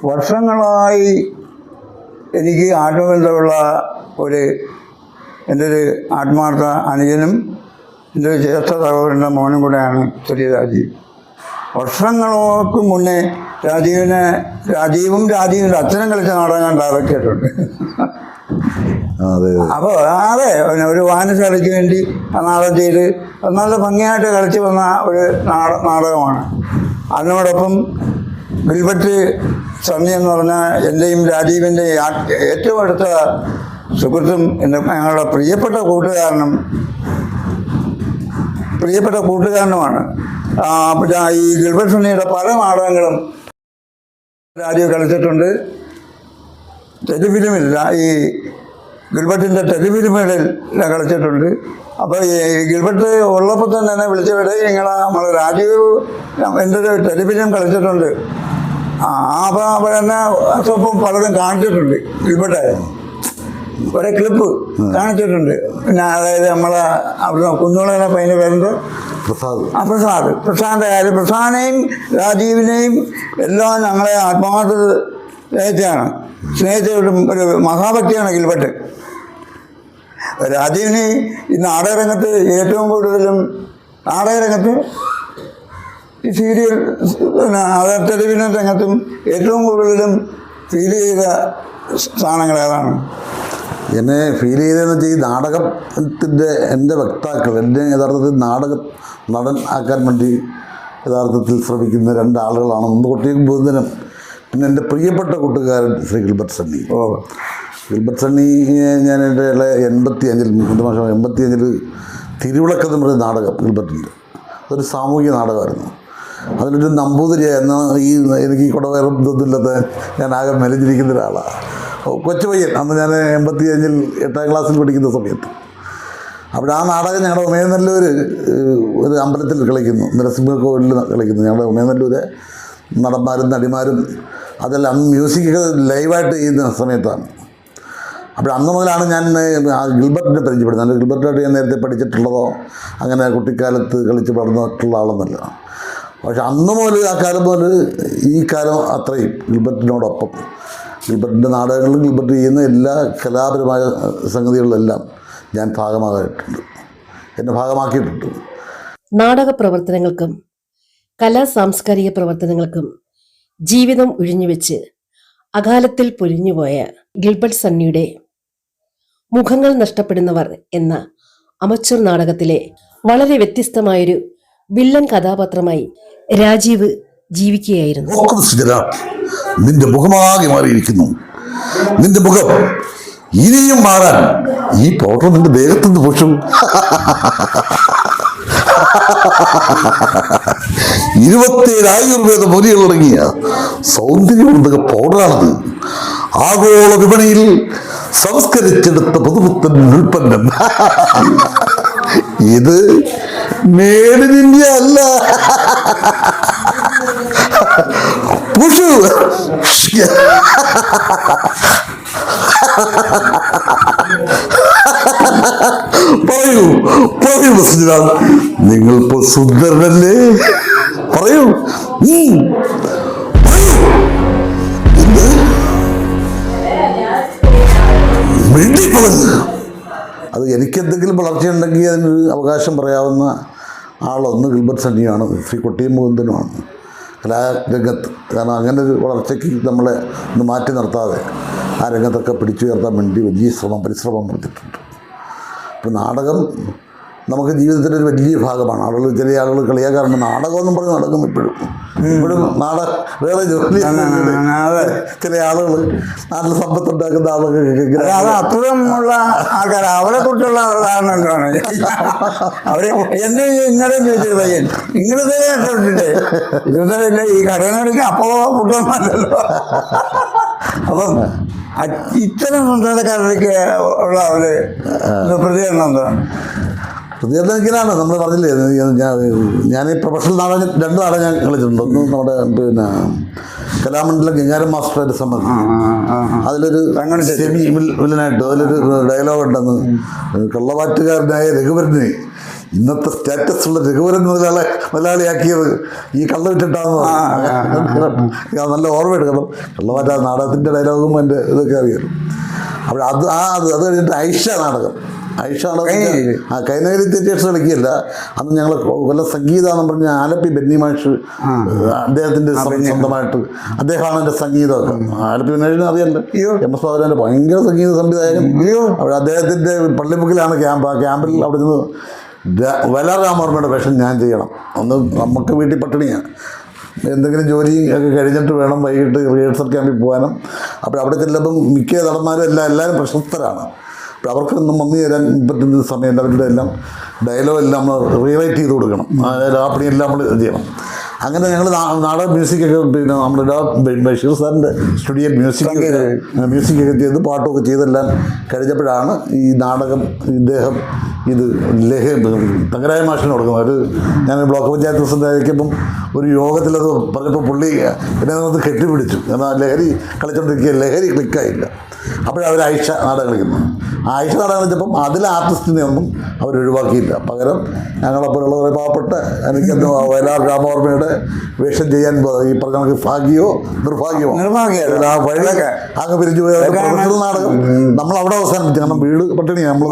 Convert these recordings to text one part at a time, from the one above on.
വർഷങ്ങളായി എനിക്ക് ആത്മബന്ധമുള്ള ഒരു എന്റെ ഒരു ആത്മാർത്ഥ അനുജനും എന്റെ ഒരു ജ്യേഷ്ഠ സഹോദരന്റെ മോനും കൂടെയാണ് ചെറിയ രാജീവ്. വർഷങ്ങൾക്ക് മുന്നേ രാജീവിനെ രാജീവും രാജീവിന്റെ അച്ഛനും കളിച്ച നാടകം ഞാൻ ഡയറക്റ്റ് ചെയ്തിട്ടുണ്ട് അതെ. അപ്പോൾ അതെ പിന്നെ ഒരു വാനശാലയ്ക്ക് വേണ്ടി ആ നാടകം ചെയ്ത് നല്ല ഭംഗിയായിട്ട് കളിച്ചു വന്ന ഒരു നാട നാടകമാണ്. അതിനോടൊപ്പം ഗിൽബർട്ട് സ്വാമി എന്ന് പറഞ്ഞാൽ എന്റെയും രാജീവിന്റെയും ഏറ്റവും അടുത്ത സുഹൃത്തും എന്റെ ഞങ്ങളുടെ പ്രിയപ്പെട്ട കൂട്ടുകാരനും പ്രിയപ്പെട്ട കൂട്ടുകാരനുമാണ്. ഈ ഗിൽബർട്ട് സണ്ണിയുടെ പല നാടകങ്ങളും രാജീവ് കളിച്ചിട്ടുണ്ട്. ടെലിഫിലിമില്ല ഈ ഗിൽബർട്ടിന്റെ ടെലിഫിലിമുകളിൽ കളിച്ചിട്ടുണ്ട്. അപ്പോൾ ഈ ഗിൽബർട്ട് ഉള്ളപ്പോൾ തന്നെ എന്നെ വിളിച്ചവിടെ നിങ്ങളെ നമ്മൾ രാജീവ് എന്റെ ഒരു ടെലിഫിലിം കളിച്ചിട്ടുണ്ട്. ആ അപ്പോൾ അപ്പോൾ എന്നെ സ്വപ്പം പലതും കാണിച്ചിട്ടുണ്ട്. ഗിൽബർട്ടായിരുന്നു. ഒരേ ക്ലിപ്പ് കാണിച്ചിട്ടുണ്ട്. പിന്നെ അതായത് നമ്മളെ അവിടെ കുഞ്ഞോളെ പയ്യന്റെ പേരുണ്ട്. പ്രസാദ്. ആ പ്രസാദ്. പ്രസാദിന്റെ കാര്യം. പ്രസാദിനെയും രാജീവിനെയും എല്ലാം ഞങ്ങളെ ആത്മാർത്ഥ സ്നേഹിച്ചാണ് സ്നേഹിച്ച ഒരു ഒരു മഹാഭക്തിയാണ് ഗിൽബർട്ട്. രാജീവിന് ഈ നാടകരംഗത്ത് ഏറ്റവും കൂടുതലും നാടകരംഗത്ത് ഈ സീരിയൽ ടെലിവിഷൻ രംഗത്തും ഏറ്റവും കൂടുതലും ഫീൽ ചെയ്ത സ്ഥാനങ്ങൾ ഏതാണ്? എന്നെ ഫീൽ ചെയ്തതെന്ന് വെച്ചാൽ ഈ നാടകത്തിന്റെ എന്റെ വക്താക്കൾ എന്നെ യഥാർത്ഥത്തിൽ നാടക നടൻ ആക്കാൻ വേണ്ടി യഥാർത്ഥത്തിൽ ശ്രമിക്കുന്ന രണ്ടാളുകളാണ്. ഒന്ന് കൊട്ടിയും ബുധനം പിന്നെ എന്റെ പ്രിയപ്പെട്ട കൂട്ടുകാരൻ ശ്രീ ഗിൽബർട്ട് സണ്ണി. ഓ. ഗിൽബർട്ട് സണ്ണി ഞാൻ എന്റെ എൺപത്തി അഞ്ചിൽ മാസം എൺപത്തി അഞ്ചിൽ തിരുവിളക്കെന്ന് പറയുന്ന നാടകം ഗിൽബർട്ടിന്റെ. അതൊരു സാമൂഹിക നാടകമായിരുന്നു. അതിലൊരു നമ്പൂതിരിയായിരുന്നു ഈ എനിക്ക് കുടവേറും ഇതൊന്നുമില്ലാത്ത ഞാൻ ആകെ മെലിഞ്ഞിരിക്കുന്ന ഒരാളാണ്. കൊച്ചു പയ്യൻ. അന്ന് ഞാൻ എൺപത്തി അഞ്ചിൽ എട്ടാം ക്ലാസ്സിൽ പഠിക്കുന്ന സമയത്ത്. അവിടെ ആ നാടകം ഞങ്ങളുടെ ഉമയനല്ലൂർ ഒരു അമ്പലത്തിൽ കളിക്കുന്നു. നരസിംഹ കോവിലിൽ കളിക്കുന്നു. ഞങ്ങളുടെ ഉമയനല്ലൂരെ നടന്മാരും നടിമാരും അതെല്ലാം അന്ന് മ്യൂസിക്കൊക്കെ ലൈവായിട്ട് ചെയ്യുന്ന സമയത്താണ്. അപ്പോൾ അന്ന് മുതലാണ് ഞാൻ ഗിൽബർട്ടിനെ പരിചയപ്പെടുന്നത്. ഗിൽബർട്ടായിട്ട് ഞാൻ നേരത്തെ പഠിച്ചിട്ടുള്ളതോ അങ്ങനെ കുട്ടിക്കാലത്ത് കളിച്ച് വളർന്നിട്ടുള്ള ആളൊന്നുമല്ല. പക്ഷെ അന്ന് മുതൽ ആ കാലം മുതൽ ഈ കാലം അത്രയും ഗിൽബർട്ടിനോടൊപ്പം. ഗിൽബർട്ടിന്റെ നാടകങ്ങളിലും ഗിൽബർട്ട് ചെയ്യുന്ന എല്ലാ കലാപരമായ സംഗതികളിലെല്ലാം ഞാൻ ഭാഗമാകായിട്ടുണ്ട് എന്നെ ഭാഗമാക്കിയിട്ടുണ്ട്. നാടക പ്രവർത്തനങ്ങൾക്കും കലാ സാംസ്കാരിക പ്രവർത്തനങ്ങൾക്കും ജീവിതം ഒഴിഞ്ഞുവെച്ച് അകാലത്തിൽ പൊലിഞ്ഞുപോയ ഗിൽബർട്ട് സണ്ണിയുടെ മുഖങ്ങൾ നഷ്ടപ്പെടുന്നവർ എന്ന അമച്ചൂർ നാടകത്തിലെ വളരെ വ്യത്യസ്തമായൊരു വില്ലൻ കഥാപാത്രമായി രാജീവ് ജീവിക്കുകയായിരുന്നു. സുജന നിന്റെ മുഖമാകെ മാറിയിരിക്കുന്നു. നിന്റെ മുഖം ഇനിയും മാറാൻ ഈ പൗഡർ നിന്റെ ദേഹത്തുനിന്ന് പൊട്ടും. ഇരുപത്തേഴ് ആയുർവേദ മൂലികൾ തുടങ്ങിയ സൗന്ദര്യമുണ്ടക പൗഡറാണത് ആഗോള വിപണിയിൽ സംസ്കരിച്ചെടുത്ത പുതുപുത്തൻ ഉൽപ്പന്നം. ഇത് മേഡ് ഇൻ ഇന്ത്യ അല്ല. പുഷു. പറയൂ പറയൂ സുജിലാൽ നിങ്ങൾ ഇപ്പോൾ സുന്ദരനല്ലേ. പറയൂ. മിണ്ടിപ്പോകരുത് അത് എനിക്കെന്തെങ്കിലും വളർച്ചയുണ്ടെങ്കിൽ അതിനൊരു അവകാശം പറയാവുന്ന ആളൊന്ന് ഗിൽബർട്ട് സണ്ണിയാണ് ശ്രീ കൊട്ടിയും മുകുന്ദനുമാണ് കലാരംഗത്ത്. കാരണം അങ്ങനെ ഒരു വളർച്ചയ്ക്ക് നമ്മളെ ഒന്ന് മാറ്റി നിർത്താതെ ആ രംഗത്തൊക്കെ പിടിച്ചുയർത്താൻ വേണ്ടി വലിയ ശ്രമം പരിശ്രമം നടത്തിയിട്ടുണ്ട്. ഇപ്പം നാടകം നമുക്ക് ജീവിതത്തിന്റെ ഒരു വലിയ ഭാഗമാണ്. ആളുകൾ ചില ആളുകൾ കളിയാക്കാറുണ്ട്. നാടകമൊന്നും പറഞ്ഞ് നടക്കും ഇപ്പോഴും. ഇപ്പോഴും നാടക വേറെ ജോലി ചില ആളുകൾ നാട്ടിൽ സമ്പത്തുണ്ടാക്കുന്ന ആളുകൾ അത് അപ്പുറമുള്ള ആൾക്കാർ അവരെ കുറിച്ചുള്ള ധാരണ അവരെ എന്നെ എന്ത് ഇന്നലെ ചോദിച്ചത് ഇങ്ങനത്തെ കേട്ടിട്ടില്ലേ ഇന്നലെ ഈ കടനടിക്ക് അപ്പോ കുട്ടന്മാരല്ലോ അപ്പം ഇത്തരം സംസാരക്കാരൊക്കെ ഉള്ള ഒരു പ്രതികരണം എന്താണ്? ഇങ്ങനെയാണ് നമ്മൾ പറഞ്ഞില്ലേ ഞാൻ ഞാൻ ഈ പ്രൊഫഷണൽ നാടകം രണ്ട് നാടകം ഞാൻ കളിച്ചിട്ടുണ്ട്. ഒന്ന് നമ്മുടെ പിന്നെ കലാമണ്ഡലം ഗംഗാരം മാസ്റ്ററായിട്ട് സംബന്ധിച്ച് അതിലൊരു. സെമി വില്ലനായിട്ട് അതിലൊരു ഡയലോഗ് ഉണ്ടെന്ന്. കള്ളവാറ്റുകാരനായ രഘുവരനെ ഇന്നത്തെ സ്റ്റാറ്റസ് ഉള്ള രഘുവരൻ മുതലാളെ മുതലാളിയാക്കിയത് ഈ കള്ള ഞാൻ നല്ല ഓർമ്മ എടുക്കണം കള്ളവാറ്റ നാടകത്തിന്റെ ഡയലോഗും എന്റെ ഇതൊക്കെ അറിയാം. അപ്പോൾ അത് ആ അത് അത് കഴിഞ്ഞിട്ട് ഐഷ നാടകം. ഐഷ നാടകം ആ കൈനഗരി തിയേറ്റേഴ്സ് കളിക്കില്ല അന്ന് ഞങ്ങൾ കൊല്ല സംഗീത എന്ന് പറഞ്ഞ ആലപ്പി ബെന്നി മാഷ് അദ്ദേഹത്തിന്റെ സ്വ- സ്വന്തമായിട്ട് അദ്ദേഹമാണ് എന്റെ സംഗീതമൊക്കെ ആലപ്പി ബെന്നിനെ അറിയല്ലോ. എം എസ് ബാബുരാന്റെ ഭയങ്കര സംഗീത സംവിധായകൻ. അവിടെ അദ്ദേഹത്തിന്റെ പള്ളിമുക്കിലാണ് ക്യാമ്പ്. ആ ക്യാമ്പിൽ അവിടെ നിന്ന് വലാറാമോർമ്മയുടെ വേഷം ഞാൻ ചെയ്യണം. അന്ന് നമുക്ക് വീട്ടിൽ പട്ടിണിയാണ് എന്തെങ്കിലും ജോലി ഒക്കെ കഴിഞ്ഞിട്ട് വേണം വൈകിട്ട് റിഹേഴ്സൽ ക്യാമ്പിൽ പോകാനും. അപ്പോൾ അവിടെ ചെല്ലുമ്പം മിക്ക നടന്മാരും എല്ലാം എല്ലാവരും പ്രശസ്തരാണ്. അവർക്കൊന്നും വന്നു തരാൻ പറ്റുന്ന സമയം അവരുടെ എല്ലാം ഡയലോഗ് എല്ലാം നമ്മൾ റീറൈറ്റ് ചെയ്ത് കൊടുക്കണം. അതായത് ആ പണിയെല്ലാം നമ്മൾ ചെയ്യണം. അങ്ങനെ ഞങ്ങൾ നാടൻ മ്യൂസിക്കൊക്കെ പിന്നെ നമ്മുടെ ബഷീർ സാറിന്റെ സ്റ്റുഡിയോ മ്യൂസിക് മ്യൂസിക്കൊക്കെ ചെയ്ത് പാട്ടൊക്കെ ചെയ്തെല്ലാം കഴിഞ്ഞപ്പോഴാണ് ഈ നാടകം ഇദ്ദേഹം ഇത് ലഹ തങ്കരായ മാഷിന് കൊടുക്കുന്നത്. ഒരു ഞാൻ ബ്ലോക്ക് പഞ്ചായത്ത് പ്രസിഡന്റ് ആയിരിക്കുമ്പം ഒരു യോഗത്തിലത് പറഞ്ഞപ്പോൾ പുള്ളി എന്നെ അത് കെട്ടിപ്പിടിച്ചു. എന്നാൽ ലഹരി കളിച്ചോണ്ടിരിക്കുക ലഹരി ക്ലിക്കായില്ല അപ്പോഴവർ ആഴ്ച നാടകം കളിക്കുന്നത് ആ ആയിഷ നാടകം കളിച്ചപ്പം അതിൽ ആർട്ടിസ്റ്റിനെ ഒന്നും അവർ ഒഴിവാക്കിയില്ല. പകരം ഞങ്ങളെപ്പോലുള്ള കുറേ പാവപ്പെട്ട എനിക്കെന്തോ വയലാർ രാമവർമ്മയുടെ വേഷം ചെയ്യാൻ ഈ പറഞ്ഞ കണക്ക് ഭാഗ്യമോ നിർഭാഗ്യമോ. ആ വഴിയൊക്കെ അങ്ങ് പിരിഞ്ഞു പോയ പ്രൊഫഷണൽ നാടകം. നമ്മൾ അവിടെ അവസാനിപ്പിച്ചു. കാരണം വീട് പട്ടിണി നമ്മൾ.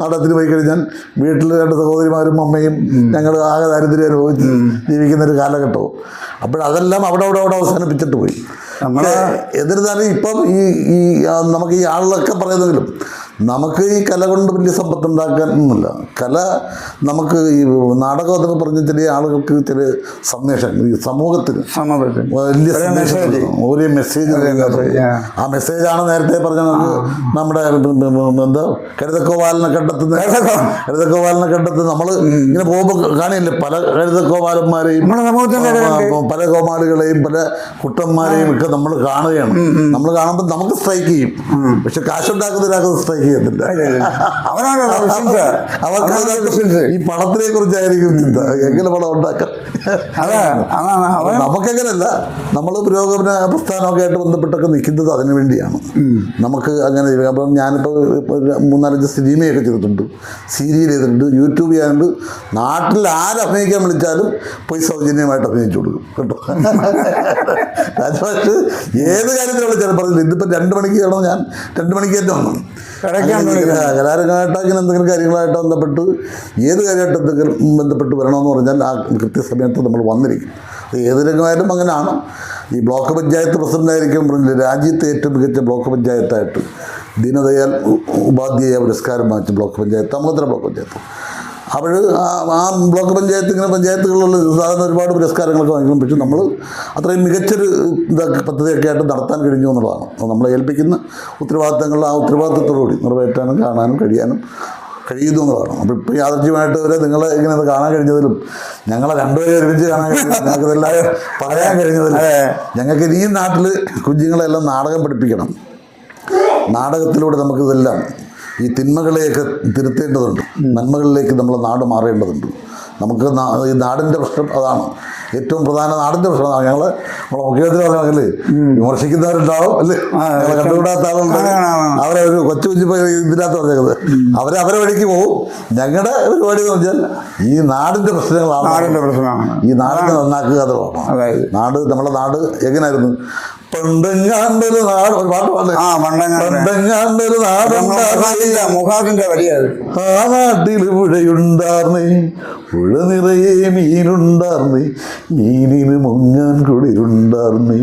നാടകത്തിന് പോയി കഴിഞ്ഞാൽ വീട്ടിൽ രണ്ട് സഹോദരിമാരും അമ്മയും ഞങ്ങൾ ആകെ ദാരിദ്ര്യം അനുഭവിച്ച് ജീവിക്കുന്ന ഒരു കാലഘട്ടവും. അപ്പോഴതെല്ലാം അവിടെ അവിടെ അവിടെ അവസാനിപ്പിച്ചിട്ട് പോയി. എന്നിരുന്നാലും ഇപ്പം ഈ ഈ നമുക്ക് ഈ ആളിലൊക്കെ പറയുന്നെങ്കിലും നമുക്ക് ഈ കല കൊണ്ട് വലിയ സമ്പത്ത് ഉണ്ടാക്കാൻ ഒന്നുമില്ല കല നമുക്ക് ഈ നാടകം എന്നൊക്കെ പറഞ്ഞ ചില ആളുകൾക്ക് ചില സന്ദേശം ഈ സമൂഹത്തിന് സമൂഹത്തിൽ വലിയ ഒരു മെസ്സേജ് ആ. മെസ്സേജ് മെസ്സേജാണ് നേരത്തെ പറഞ്ഞ നമ്മുടെ എന്താ? കരുതക്കോവാലിനെ കണ്ടെത്തുന്ന കരുതക്കോവാലിനെ കണ്ടെത്തുന്ന നമ്മൾ ഇങ്ങനെ പോകുമ്പോൾ കാണില്ലേ? പല കരുതക്കോവാലന്മാരെയും പല കോമാളികളെയും പല കുട്ടന്മാരെയും ഒക്കെ നമ്മൾ കാണുകയാണ്. നമ്മൾ കാണുമ്പോൾ നമുക്ക് സ്ട്രൈക്ക് ചെയ്യും. പക്ഷെ കാശുണ്ടാക്കുന്ന ഒരാൾക്ക് സ്ട്രൈക്ക് ചെയ്യത്തില്ല അവനാണല്ലോ ബിസിനസ് അവർക്ക് അവനാണല്ലോ ബിസിനസ് ഈ പണത്തിനെ കുറിച്ചായിരിക്കും ചിന്ത. എങ്ങനെ പണം ഉണ്ടാക്കാം? അതാണ്. നമുക്കങ്ങനല്ല നമ്മൾ പുരോഗമന പ്രസ്ഥാനമൊക്കെ ആയിട്ട് ബന്ധപ്പെട്ടൊക്കെ നിൽക്കുന്നത് അതിനു വേണ്ടിയാണ്. നമുക്ക് അങ്ങനെ. അപ്പം ഞാനിപ്പോൾ മൂന്നാലഞ്ച് സിനിമയൊക്കെ ചെയ്തിട്ടുണ്ട്. സീരിയൽ ചെയ്തിട്ടുണ്ട്. യൂട്യൂബ് ചെയ്യാനുണ്ട്. നാട്ടിൽ ആരഭിനയിക്കാൻ വിളിച്ചാലും പോയി സൗജന്യമായിട്ട് അഭിനയിച്ചു കൊടുക്കും. കേട്ടോ? രാജമാഷ് ഏത് കാര്യത്തിൽ വിളിച്ചാലും പറഞ്ഞില്ല. ഇതിപ്പോൾ രണ്ട് മണിക്ക് ഞാൻ. രണ്ട് മണിക്ക് തന്നെ വന്നു കലാരംഗമായിട്ട് എന്തെങ്കിലും കാര്യങ്ങളായിട്ട് ബന്ധപ്പെട്ട് ഏത് കാര്യമായിട്ട് എന്തെങ്കിലും ബന്ധപ്പെട്ട് വരണമെന്ന് പറഞ്ഞാൽ ആ കൃത്യസമയത്ത് നമ്മൾ വന്നിരിക്കും. അത് ഏത് രംഗമായാലും അങ്ങനെയാണ് ഈ ബ്ലോക്ക് പഞ്ചായത്ത് പ്രസിഡന്റായിരിക്കും രാജ്യത്തെ ഏറ്റവും മികച്ച ബ്ലോക്ക് പഞ്ചായത്തായിട്ട്. ദീനദയാൽ ഉപാധ്യായ പുരസ്കാരം വാങ്ങിച്ച ബ്ലോക്ക് പഞ്ചായത്ത് അമൃത ബ്ലോക്ക് പഞ്ചായത്ത്. അപ്പോൾ ആ ബ്ലോക്ക് പഞ്ചായത്ത് ഇങ്ങനെ പഞ്ചായത്തുകളിലുള്ള സാധാരണ ഒരുപാട് പുരസ്കാരങ്ങളൊക്കെ വാങ്ങിക്കും. പക്ഷെ നമ്മൾ അത്രയും മികച്ചൊരു ഇതൊക്കെ പദ്ധതിയൊക്കെ ആയിട്ട് നടത്താൻ കഴിഞ്ഞു എന്നുള്ളതാണ്. അപ്പോൾ നമ്മളെ ഏൽപ്പിക്കുന്ന ഉത്തരവാദിത്തങ്ങൾ ആ ഉത്തരവാദിത്തത്തോടുകൂടി നിറവേറ്റാനും കാണാനും കഴിയാനും കഴിയുന്നു എന്നുള്ളതാണ്. അപ്പോൾ ഇപ്പോൾ യാദർജ്യമായിട്ട് വരെ നിങ്ങളെ ഇങ്ങനെ അത് കാണാൻ കഴിഞ്ഞതിലും ഞങ്ങളെ രണ്ടുപേരെ ഒരുമിച്ച് കാണാൻ കഴിഞ്ഞതിലും ഞങ്ങൾക്ക് ഇതെല്ലാം പറയാൻ കഴിഞ്ഞതിലും ഞങ്ങൾക്ക് ഇനിയും നാട്ടിൽ കുഞ്ഞുങ്ങളെല്ലാം നാടകം പഠിപ്പിക്കണം. നാടകത്തിലൂടെ നമുക്കിതെല്ലാം ഈ തിന്മകളെയൊക്കെ തിരുത്തേണ്ടതുണ്ട്. നന്മകളിലേക്ക് നമ്മളെ നാട് മാറേണ്ടതുണ്ട്. നമുക്ക് ഈ നാടിന്റെ പ്രശ്നം അതാണ്. ഏറ്റവും പ്രധാന നാടിന്റെ പ്രശ്നം അതാണ്. ഞങ്ങൾ നമ്മളെ മുഖ്യമന്ത്രി പറഞ്ഞാൽ വിമർശിക്കുന്നവരുണ്ടാവും അല്ലേ? ഞങ്ങളെ കണ്ടുകൂടാത്ത ആളുണ്ട്. അവരെ ഒരു കൊച്ചു കൊച്ചു ഇതിനകത്ത് പറഞ്ഞത് അവരെ അവരെ വഴിക്ക് പോകും ഞങ്ങളുടെ പരിപാടി എന്ന് വെച്ചാൽ ഈ നാടിന്റെ പ്രശ്നങ്ങളാണ്. പ്രശ്നമാണ്. ഈ നാടിനെ നന്നാക്കുക എന്നുള്ളതാണ് നാട് നമ്മുടെ നാട് എങ്ങനെയായിരുന്നു പണ്ടെങ്ങാണ്ടൊരു നാട് ഒരു പാട്ട്? ആ പണ്ടെങ്ങാണ്ടൊരു മുഹാദിന്റെ മുഖാദിന്റെ വരിയത് ആ നാട്ടിൽ പുഴയുണ്ടാർന്നേ പുഴ നിറയെ മീനുണ്ടാർന്നേ മീനിന് മുങ്ങാൻ കുളിരുണ്ടാർന്നേ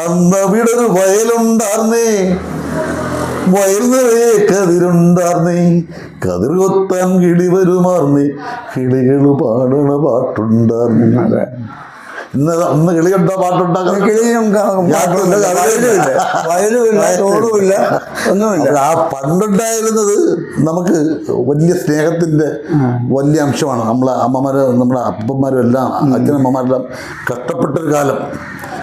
അന്നവിടെ ഒരു വയലുണ്ടാർന്നേ വയൽ നിറയെ കതിരുണ്ടാർന്നേ കതിർ കൊത്താൻ കിളി വരുമാർന്നേ കിളികൾ പാടണ പാട്ടുണ്ടാർന്നേ ഇന്ന് അന്ന് കിളി കണ്ട പാട്ടുണ്ടാക്കുന്ന കിളിയും വയലുമില്ല. വയലുമില്ല. തോടുമില്ല ഒന്നുമില്ല. ആ പണ്ടുണ്ടായിരുന്നത് നമുക്ക് വലിയ സ്നേഹത്തിന്റെ വലിയ അംശമാണ്. നമ്മളെ അമ്മമാര് നമ്മുടെ അപ്പന്മാരും എല്ലാം അച്ഛനമ്മമാരെല്ലാം കഷ്ടപ്പെട്ടൊരു കാലം.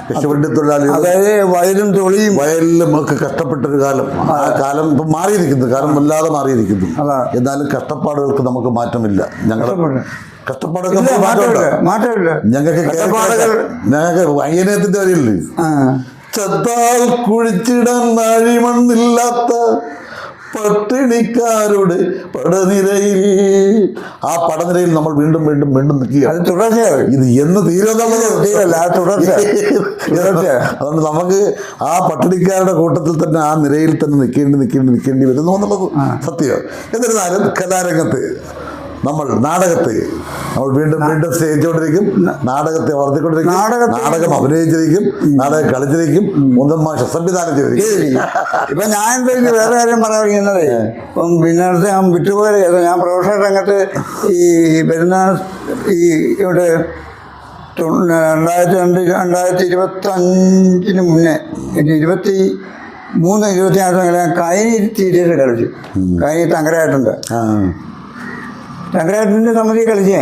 കൃഷിവണ്ടി തൊഴിലാളികൾ അതായത് വയലും തൊളിയും. വയലിലും ഒക്കെ കഷ്ടപ്പെട്ടൊരു കാലം. ആ കാലം ഇപ്പം മാറിയിരിക്കുന്നു. കാലം വല്ലാതെ മാറിയിരിക്കുന്നു. എന്നാലും കഷ്ടപ്പാടുകൾക്ക് നമുക്ക് മാറ്റമില്ല. ഞങ്ങൾ. കഷ്ടപ്പാടൊക്കെ മാറ്റമില്ല ഞങ്ങൾക്ക് ഞങ്ങൾക്ക് വരില്ലേ ആ. ചത്താൽ കുഴിച്ചിടാൻ നാഴിമണ്ണില്ലാത്ത പട്ടിണിക്കാരുടെ പടനിരയിൽ. ആ പടനിരയിൽ നമ്മൾ വീണ്ടും വീണ്ടും വീണ്ടും അത് നിൽക്കുകയാണ് തുടർച്ചയായി. ഇത് എന്ന് തീരുമെന്നുള്ളത്. തുടർച്ച. അതുകൊണ്ട് നമുക്ക് ആ പട്ടിണിക്കാരുടെ കൂട്ടത്തിൽ തന്നെ ആ നിരയിൽ തന്നെ നിൽക്കേണ്ടി നിൽക്കേണ്ടി നിൽക്കേണ്ടി വരുന്നു എന്നുള്ളത് സത്യം. എന്നിരുന്നാലും കലാരംഗത്ത് നമ്മൾ നാടകത്തെ നമ്മൾ വീണ്ടും വീണ്ടും സ്നേഹിച്ചുകൊണ്ടിരിക്കും നാടകത്തെ വളർത്തിക്കൊണ്ടിരിക്കും നാടകം അഭിനയിച്ചിരിക്കും നാടകം കളിച്ചിരിക്കും മുന്തൻ മാഷ സംവിധാനം ചെയ്തിരിക്കും. ഇപ്പൊ ഞാൻ എന്താ വേറെ കാര്യം പറയാറുള്ളത് ഇപ്പം പിന്നെ അടുത്ത് ഞാൻ വിട്ടുപോയത് ഞാൻ പ്രൊഫഷണൽ രംഗത്ത് ഈ വരുന്ന ഈ ഇവിടെ രണ്ടായിരത്തി രണ്ട് രണ്ടായിരത്തി ഇരുപത്തി അഞ്ചിന് മുന്നേ പിന്നെ ഇരുപത്തി മൂന്ന് ഇരുപത്തി ആറ് ഞാൻ കൈ തീരെ കളിച്ചു. കൈ തങ്കരായിട്ടുണ്ട്. ആ തങ്കരായിട്ടിന്റെ സമിതി കളിച്ചേ.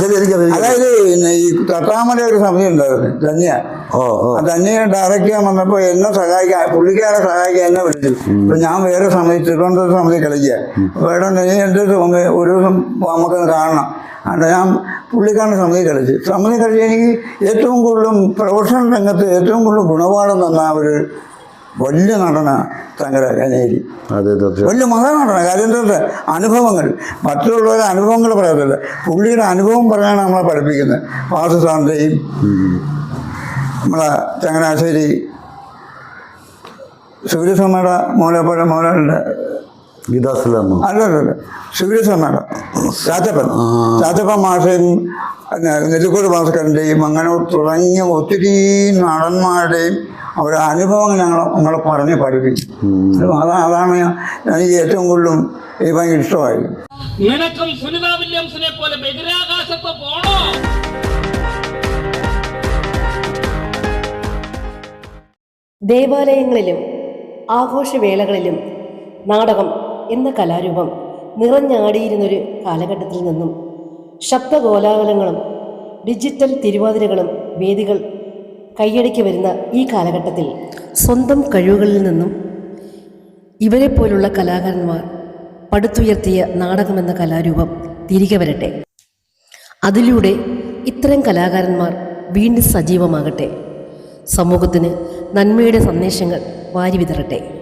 ശരി. അതായത് ഈ തട്ടാമല ഒരു സമിതി ഉണ്ടായിരുന്നു ധന്യ. ധന്യ ഡയറക്റ്റ് ചെയ്യാൻ വന്നപ്പോൾ എന്നെ സഹായിക്കാൻ പുള്ളിക്കാരെ സഹായിക്കാൻ എന്നെ വിളിച്ചു. അപ്പൊ ഞാൻ വേറെ സമിതി തിരുവനന്തപുരം സമിതി കളിക്കുക വേറെ നീ എന്റെ സമിതി ഒരു ദിവസം നമുക്ക് കാണണം. അത് ഞാൻ പുള്ളിക്കാരന്റെ സമിതി കളിച്ചു. സമിതി കളിച്ച് എനിക്ക് ഏറ്റവും കൂടുതലും പ്രൊഫഷണൽ രംഗത്ത് ഏറ്റവും കൂടുതൽ ഗുണപാഠം തന്ന ഒരു വലിയ നടന തീർച്ചയായും. വലിയ മഹാനാണ് നടന. എന്താ അനുഭവങ്ങൾ. മറ്റുള്ളവരുടെ അനുഭവങ്ങൾ പറയത്തില്ല പുള്ളിയുടെ അനുഭവം പറയാനാണ് നമ്മളെ പഠിപ്പിക്കുന്നത്. വാസു സാറിന്റെയും നമ്മളെ ചങ്ങനാശ്ശേരി സൂര്യസമ്മയുടെ മോലപ്പുഴ മോലുണ്ട് അല്ല അല്ലല്ല സൂര്യസമ്മയുടെ ചാത്തപ്പൻ. ചാത്തപ്പൻ മാഷയും നെല്ലിക്കോട് ഭാസ്കരന്റെയും അങ്ങനെ തുടങ്ങിയ ഒത്തിരി നടന്മാരുടെയും അവരുടെ അനുഭവങ്ങൾ ഞങ്ങൾ ഞങ്ങൾ പറഞ്ഞ് പഠിപ്പിക്കും അതാ അതാണ് എനിക്ക് ഏറ്റവും കൂടുതലും ഈ ഭയങ്കര ഇഷ്ടമായി. നിനക്കും സുനിത വില്യംസിനെ പോലെ ബഹിരാകാശത്ത് പോണോ? ദേവാലയങ്ങളിലും ആഘോഷവേളകളിലും നാടകം എന്ന കലാരൂപം നിറഞ്ഞാടിയിരുന്നൊരു കാലഘട്ടത്തിൽ നിന്നും ശബ്ദകോലാഹലങ്ങളും ഡിജിറ്റൽ തിരുവാതിരകളും വേദികൾ കൈയടക്കി വരുന്ന ഈ കാലഘട്ടത്തിൽ സ്വന്തം കഴിവുകളിൽ നിന്നും ഇവരെപ്പോലുള്ള കലാകാരന്മാർ പടുത്തുയർത്തിയ നാടകമെന്ന കലാരൂപം തിരികെ വരട്ടെ. അതിലൂടെ ഇത്തരം കലാകാരന്മാർ വീണ്ടും സജീവമാകട്ടെ. സമൂഹത്തിന് നന്മയുടെ സന്ദേശങ്ങൾ വാരി വിതറട്ടെ